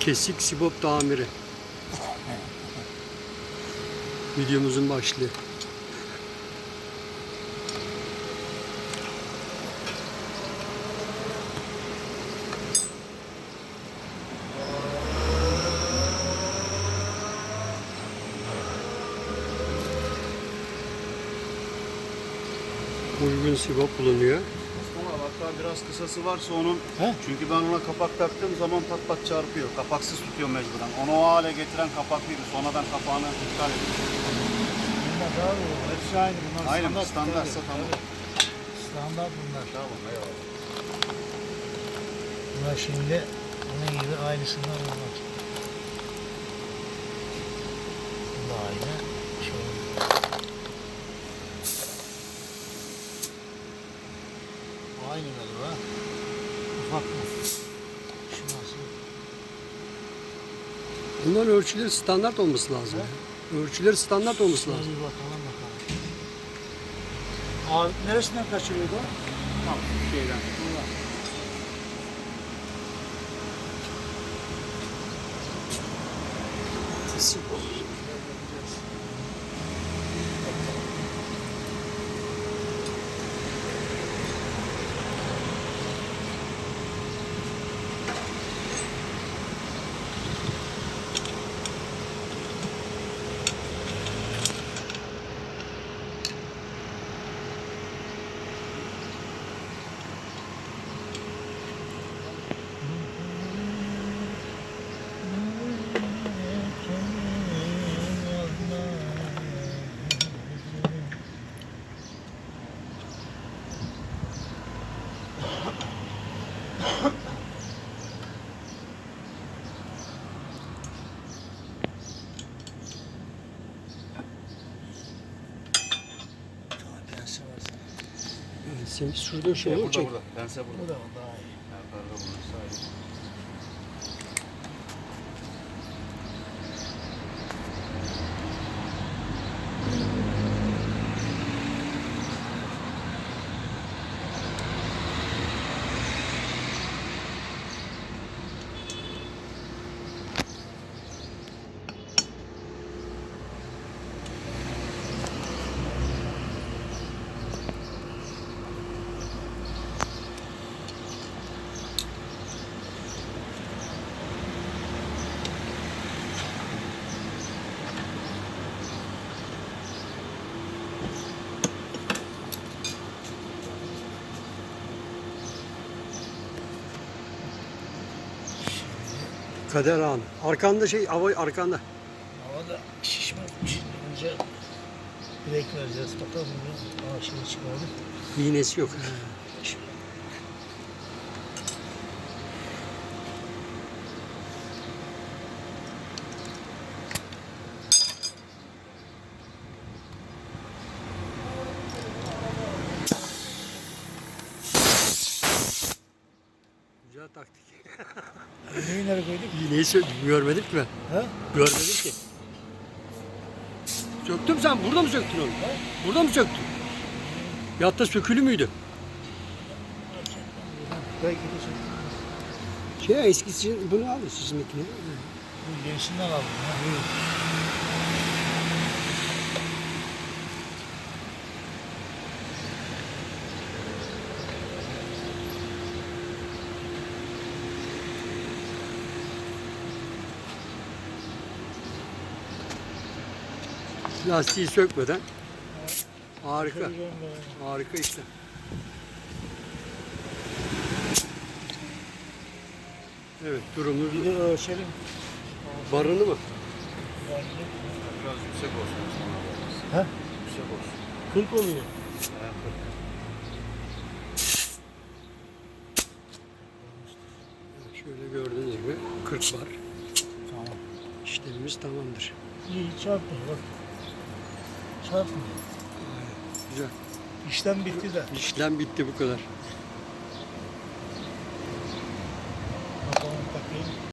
Kesik Sibop tamiri. Videomuzun başlığı. Uygun sibop bulunuyor. Biraz kısası varsa onun He? çünkü ben ona kapak taktığım zaman pat pat çarpıyor. Kapaksız tutuyor mecburen. Onu o hale getiren kapaklıydı. Sonradan kapağını iptal ettim. Bunlar olur. Hepsi aynı. Bunlar Aynen standart. standartsa tamam. Standart bunlar. Tamam eyvallah. Bunlar şimdi bunun gibi aynısından olmaz. Bu da aynı. Şöyle. Bu aynı galiba. Ufak mı? Şu nasıl? Bunların ölçüleri standart olması lazım. Ölçüleri standart olması Şuna lazım. bir bakalım bakalım. Abi neresinden kaçırıyordu? Tamam şeyden. Buradan. Sibop. Tamam, pense var zaten. Evet, senin sürdüğün şey Şey, burada çek. burada. Pense burada. Bu da daha iyi. Kader anı. Arkanda şey, hava arkanda. Havada şişmemiş. Önce bilek vereceğiz. Bakalım. Aa şimdi çıkardık. İğnesi yok. Güzel taktik. Neyi nereye koyduk? İğneyi sö- görmedim ki ben. Ha? Görmedim ki. Söktüm sen burada mı söktün onu? Burada mı söktün? Yatta sökülü müydü? Belki de şey. Şey eskisi bunu al sizinkini. Bu yenisinden aldım. Ha? Lastiği sökmeden. Harika. Harika işte. Evet durumumuz Bir de ölçelim. barını mı? Biraz yüksek olsun. Ha? Yüksek olsun. 40 oluyor. Şöyle gördüğünüz gibi 40 var. Tamam. İşlemimiz tamamdır. İyi çarpmıyor bak. Güzel. İşlem bitti de. İşlem bitti bu kadar.